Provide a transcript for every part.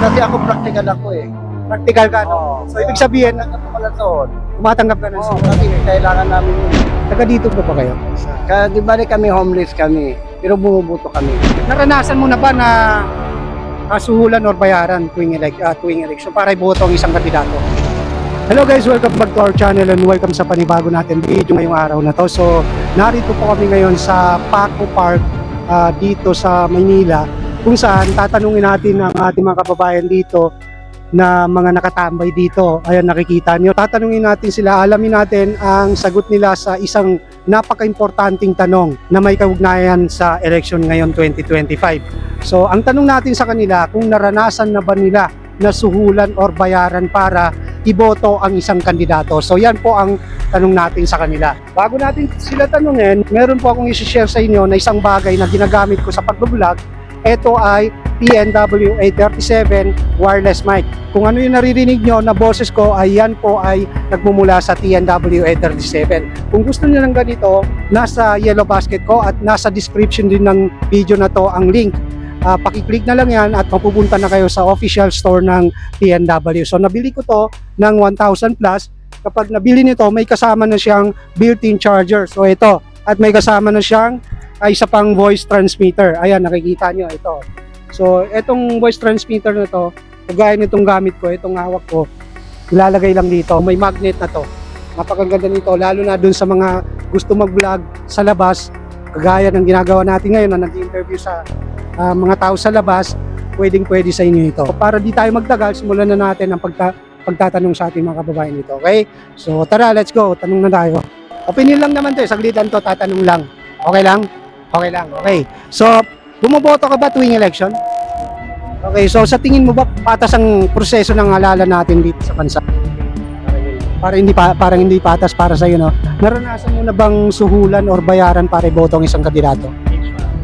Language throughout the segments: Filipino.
Kasi ako practical ako eh. Practical ka, no? Oo. So, ibig sabihin, Nagkakato ko na doon. tumatanggap ka ng Oo, suhula. kasi kailangan namin yun. Taga dito pa ba kayo? Kaya di ba kami homeless kami, pero bumubuto kami. Naranasan mo na ba na kasuhulan or bayaran tuwing, elec- ah, tuwing election para iboto ang isang kandidato? Hello guys, welcome back to our channel and welcome sa panibago natin video ngayong araw na to. So, narito po kami ngayon sa Paco Park ah, dito sa Maynila kung saan tatanungin natin ang ating mga kababayan dito na mga nakatambay dito. Ayan, nakikita nyo. Tatanungin natin sila, alamin natin ang sagot nila sa isang napaka-importanting tanong na may kaugnayan sa election ngayon 2025. So, ang tanong natin sa kanila, kung naranasan na ba nila na suhulan or bayaran para iboto ang isang kandidato. So, yan po ang tanong natin sa kanila. Bago natin sila tanungin, meron po akong isi-share sa inyo na isang bagay na ginagamit ko sa pag-vlog. Ito ay PNW 837 wireless mic. Kung ano yung naririnig nyo na boses ko ay yan po ay nagmumula sa TNW 837. Kung gusto niyo ng ganito, nasa yellow basket ko at nasa description din ng video na to ang link. Ah, pakiclick na lang yan at mapupunta na kayo sa official store ng TNW. So nabili ko to ng 1,000 plus. Kapag nabili nito, may kasama na siyang built-in charger. So ito, at may kasama na siyang ay isa pang voice transmitter. Ayan, nakikita nyo ito. So, itong voice transmitter na to, kagaya nitong gamit ko, itong hawak ko, ilalagay lang dito. May magnet na to. Napakaganda nito, lalo na dun sa mga gusto mag-vlog sa labas, kagaya ng ginagawa natin ngayon na nag-interview sa ah, mga tao sa labas, pwedeng pwede sa inyo ito. Para di tayo magtagal, simulan na natin ang pagta pagtatanong sa ating mga kababayan dito. Okay? So, tara, let's go. Tanong na tayo. Opinion lang naman to, eh. saglitan to, tatanong lang. Okay lang? Okay lang, okay. So, bumoboto ka ba tuwing election? Okay, so sa tingin mo ba patas ang proseso ng halalan natin dito sa bansa? Para hindi pa, parang hindi patas para sa iyo, no? Naranasan mo na bang suhulan or bayaran para iboto ang isang kandidato?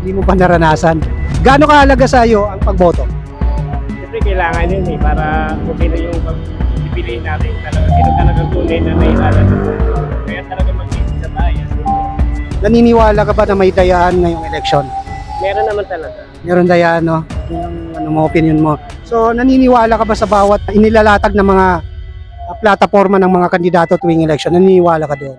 Hindi mo ba naranasan? Gaano kahalaga sa iyo ang pagboto? Siyempre kailangan yun eh, para sino yung pipiliin natin talaga, sino talagang tunay na nailala sa mundo. Kaya talaga mag-isip sa bias. Naniniwala ka ba na may dayaan ngayong election? Meron naman talaga. Meron dayaan, no? Yun ang ano mo, opinion mo. So, naniniwala ka ba sa bawat inilalatag na mga uh, plataforma ng mga kandidato tuwing election? Naniniwala ka doon?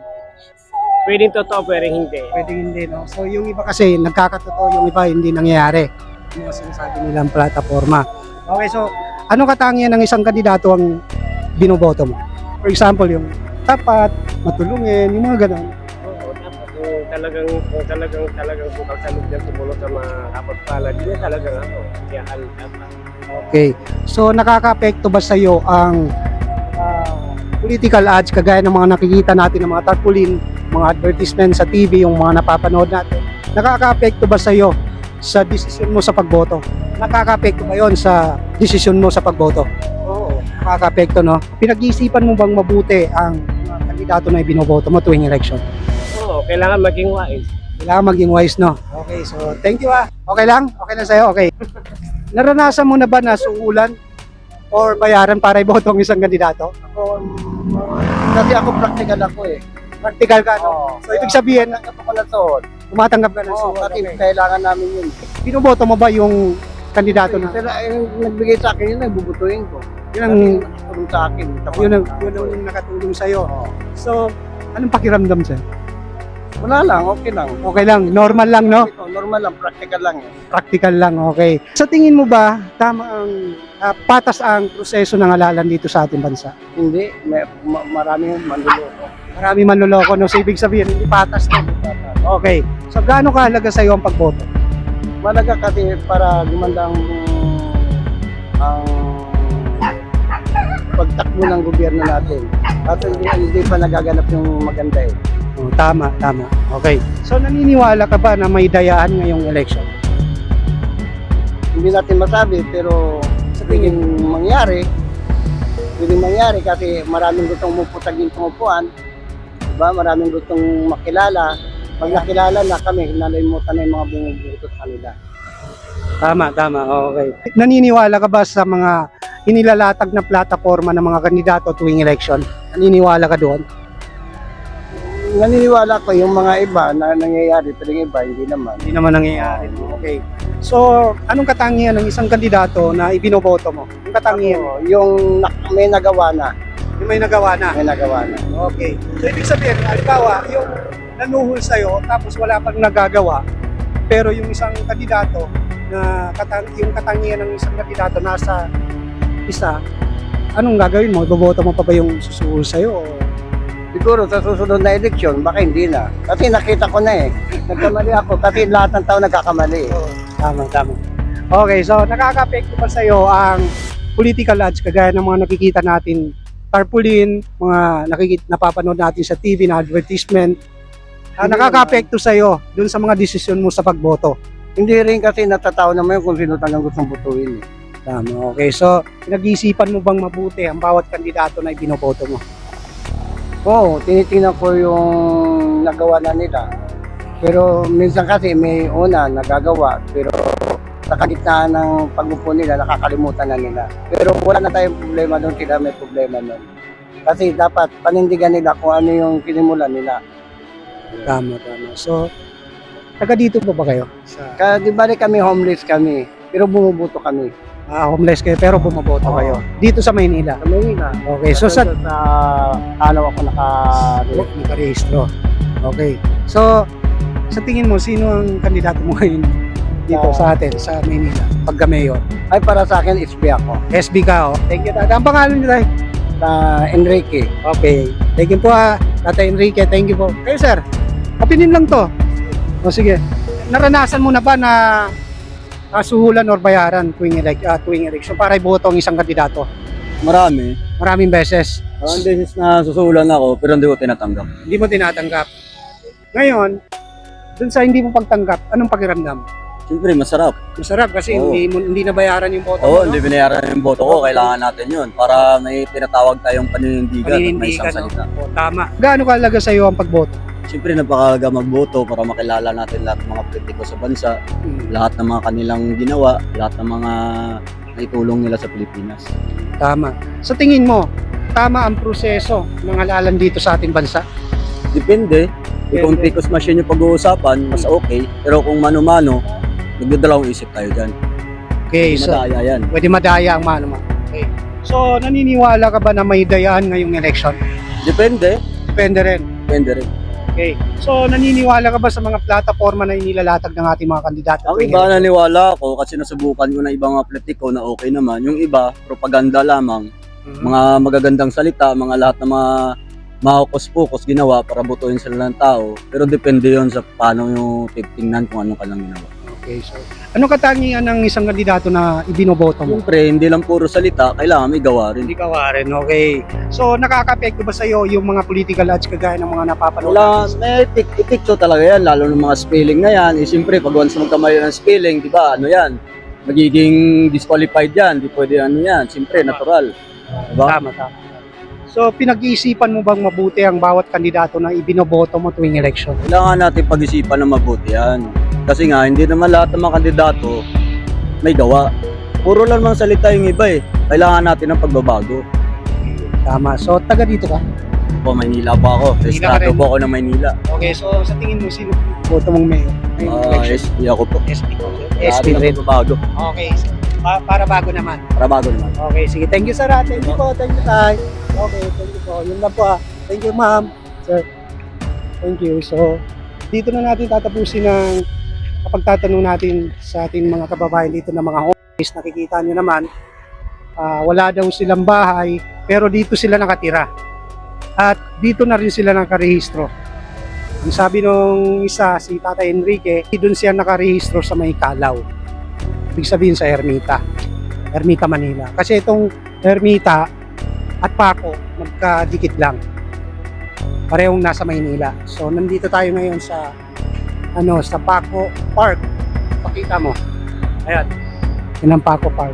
Pwedeng totoo, pwedeng hindi. Pwede hindi, no? So, yung iba kasi, nagkakatotoo, yung iba hindi nangyayari. Yung mga sinasabi nilang plataforma. Okay, so, ano katangian ng isang kandidato ang binoboto mo? For example, yung tapat, matulungin, yung mga ganun. Kung talagang, kung talagang, talagang sa loob niya tumulong sa mga kapagpalad, yun talagang ano, siyahan dapat. Okay. So, nakaka-apekto ba sa iyo ang ah, political ads kagaya ng mga nakikita natin ng mga tarpaulin, mga advertisement sa TV, yung mga napapanood natin? Nakaka-apekto ba sa iyo sa desisyon mo sa pagboto? Nakaka-apekto ba yon sa desisyon mo sa pagboto? Oo. Nakaka-apekto, no? Pinag-iisipan mo bang mabuti ang kandidato na ibinoboto mo tuwing election? Oo, kailangan maging wise. Kailangan maging wise, no? Okay, so thank you ah. Okay lang? Okay lang sa'yo? Okay. Naranasan mo na ba na suulan or bayaran para iboto ang isang kandidato? Ako, kasi ako practical ako eh. Practical ka, no? Oo. So, ibig sabihin, Nagkakato ko na doon. tumatanggap ka ng Oo, suhula. kasi Okay. kailangan namin yun. Binoboto mo ba yung kandidato na? Pero yung nagbigay sa akin yun, nagbubutuin ko. Yun ang, Kasi nakatulong sa akin. yun ang, yun ang nakatulong sa'yo. Oo. So, anong pakiramdam sa'yo? Wala lang, okay lang. Okay lang, normal lang, no? Ito, normal lang, practical lang yun. Practical lang, okay. Sa tingin mo ba, tama ang, ah, patas ang proseso ng halalan dito sa ating bansa? Hindi, may, ma- maraming manluloko. Marami manloloko, no? So, ibig sabihin, hindi patas to. Okay. So, gaano kahalaga sa'yo ang pagboto? Malaga kasi para gumanda ang, ang pagtakbo ng gobyerno natin. At hindi, hindi pa nagaganap yung maganda eh. Oh, tama, tama. Okay. So, naniniwala ka ba na may dayaan ngayong election? Hindi natin masabi pero sa tingin mangyari, pwedeng mangyari kasi maraming gustong muputagin tumupuan. Diba? Maraming gustong makilala. Pag nakilala na kami, nalimutan na yung mga bumubuto sa kanila. Tama, tama. Okay. Naniniwala ka ba sa mga inilalatag na plataforma ng mga kandidato tuwing election? Naniniwala ka doon? Naniniwala ko yung mga iba na nangyayari, pero yung iba hindi naman. Hindi naman nangyayari. Okay. So, anong katangian ng isang kandidato na ibinoboto mo? Yung katangian Ako, yung nak- may nagawa na. yung may nagawa na. May nagawa na. Okay. So, ibig sabihin, halimbawa, yung nanuhol sa'yo, tapos wala pang nagagawa, pero yung isang kandidato na katang yung katangian ng isang kandidato nasa isa, anong gagawin mo? Iboboto mo pa ba yung susuhol sa'yo? O... Siguro sa susunod na eleksyon, baka hindi na. Kasi nakita ko na eh. Nagkamali ako. Kasi lahat ng tao nagkakamali eh. Tama, tama. Okay, so nakaka-apekto ba sa'yo ang political ads kagaya ng mga nakikita natin tarpaulin, mga nakikita, napapanood natin sa TV na advertisement, ah, Hindi nakaka-apekto sa'yo dun sa mga desisyon mo sa pagboto. Hindi rin kasi natatawa naman kung sino talagang gustong butuin eh. Tama, okay. So, pinag-iisipan mo bang mabuti ang bawat kandidato na ibinoboto mo? Oo, tinitingnan ko yung nagawa na nila. Pero minsan kasi may una nagagawa, pero sa kalagitnaan ng pag-upo nila, nakakalimutan na nila. Pero wala na tayong problema doon, sila may problema doon. Kasi dapat panindigan nila kung ano yung sinimulan nila. Tama, tama. So, taga dito po ba kayo? Sa Kaya di ba rin kami homeless kami, pero bumubuto kami. Ah, homeless kayo pero bumoboto Oo. kayo. Dito sa Maynila. Sa Manila. Okay, so sa sa alaw ako naka nakarehistro. Okay. So, sa tingin mo, sino ang kandidato mo ngayon dito sa atin, sa Maynila, pagka mayor? ay para sa akin SB ako. SB ka, oh. Thank you, Tata. Ang pangalan niyo, Tay? Sa Enrique. Okay. Thank you po, ah. Tata Enrique. Thank you po. Kayo, sir. Opinion lang to. O, sige. Naranasan mo na ba na kasuhulan or bayaran tuwing, elec- ah, tuwing election para iboto ang isang kandidato? Marami. Maraming beses. Maraming beses na susulan ako pero hindi ko tinatanggap. Hindi mo tinatanggap. Ngayon, dun sa hindi mo pagtanggap, anong pakiramdam? Siyempre, masarap. Masarap kasi Oo. hindi, mo, hindi nabayaran yung boto Oo, mo. hindi binayaran yung boto ko. Kailangan natin yun para may tinatawag tayong paninindigan at may Paninindigan, isang salita. O, tama. Gaano kahalaga sa iyo ang pagboto? Siyempre, napakalaga magboto para makilala natin lahat ng mga politiko sa bansa, lahat ng mga kanilang ginawa, lahat ng mga naitulong nila sa Pilipinas. Tama. Sa tingin mo, tama ang proseso ng halalan dito sa ating bansa? Depende. Eh, Kung Depende. tikos machine yung pag-uusapan, mas okay. Pero kung mano-mano, nagdadalawang isip tayo dyan. Okay, so Madaya yan. pwede madaya ang mano mo. Okay. So, naniniwala ka ba na may dayaan ngayong election? Depende. Depende rin. Depende rin. Okay. So, naniniwala ka ba sa mga plataforma na inilalatag ng ating mga kandidato? Ang iba naniwala ako kasi nasubukan ko na ibang mga politiko na okay naman. Yung iba, propaganda lamang. Mhm. Mga magagandang salita, mga lahat ng mga mahukos-pukos ginawa para butuin sila ng tao. Pero depende yon sa paano yung titingnan kung anong kanilang ginawa. Okay, so anong katangian ng isang kandidato na ibinoboto mo? Siyempre, hindi lang puro salita, kailangan may gawa rin. Hindi ka rin, okay. So, nakaka-apekto ba sa iyo yung mga political ads kagaya ng mga napapanood Wala, may epekto talaga yan, lalo ng mga spelling na yan. Eh, siyempre, pag once magkamali ng spelling, di ba, ano yan, magiging disqualified yan, di pwede ano yan, siyempre, natural. Diba? Tama, tama. So, pinag-iisipan mo bang mabuti ang bawat kandidato na ibinoboto mo tuwing election? Kailangan natin pag-isipan ng mabuti yan. Kasi nga, hindi naman lahat ng mga kandidato may gawa. Puro lang mga salita yung iba eh. Kailangan natin ng pagbabago. Tama. So, taga dito ka? Po, Maynila pa ako. Maynila ka Estado rin. po ako ng Maynila. Okay, so sa tingin mo, sino boto mong mayor? ngayong Ah, election? SP ako po. SP. Kailangan SP ng rin. pagbabago. Okay. pa- para bago naman. Para bago naman. Okay, sige. Thank you, sir. ah. Thank you po. Thank you, tay. Okay, thank you po. Yun lang po, ah. Thank you, ma'am. Sir. Thank you. So, dito na natin tatapusin ang kapag tatanong natin sa ating mga kababayan dito na mga homeless, nakikita nyo naman, ah, wala daw silang bahay, pero dito sila nakatira. At dito na rin sila nakarehistro. Ang sabi nung isa, si Tata Enrique, doon siya nakarehistro sa may Kalaw. Ibig sabihin sa Ermita. Ermita, Manila. Kasi itong Ermita at Paco, magkadikit lang. Parehong nasa Maynila. So, nandito tayo ngayon sa ano, sa Paco Park. Pakita mo. Ayan. Yan ang Paco Park.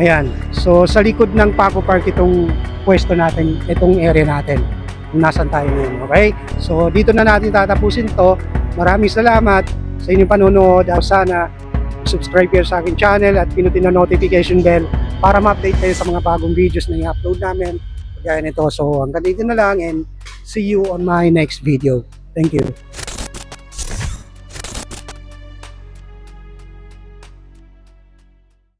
Ayan. So, sa likod ng Paco Park itong pwesto natin, itong area natin. Kung nasan tayo ngayon. Okay? So, dito na natin tatapusin to. Maraming salamat sa inyong panonood. Sana subscribe kayo sa aking channel at pinutin na notification bell para ma-update kayo sa mga bagong videos na i-upload namin. Kagaya nito. So, hanggang dito na lang and see you on my next video. Thank you.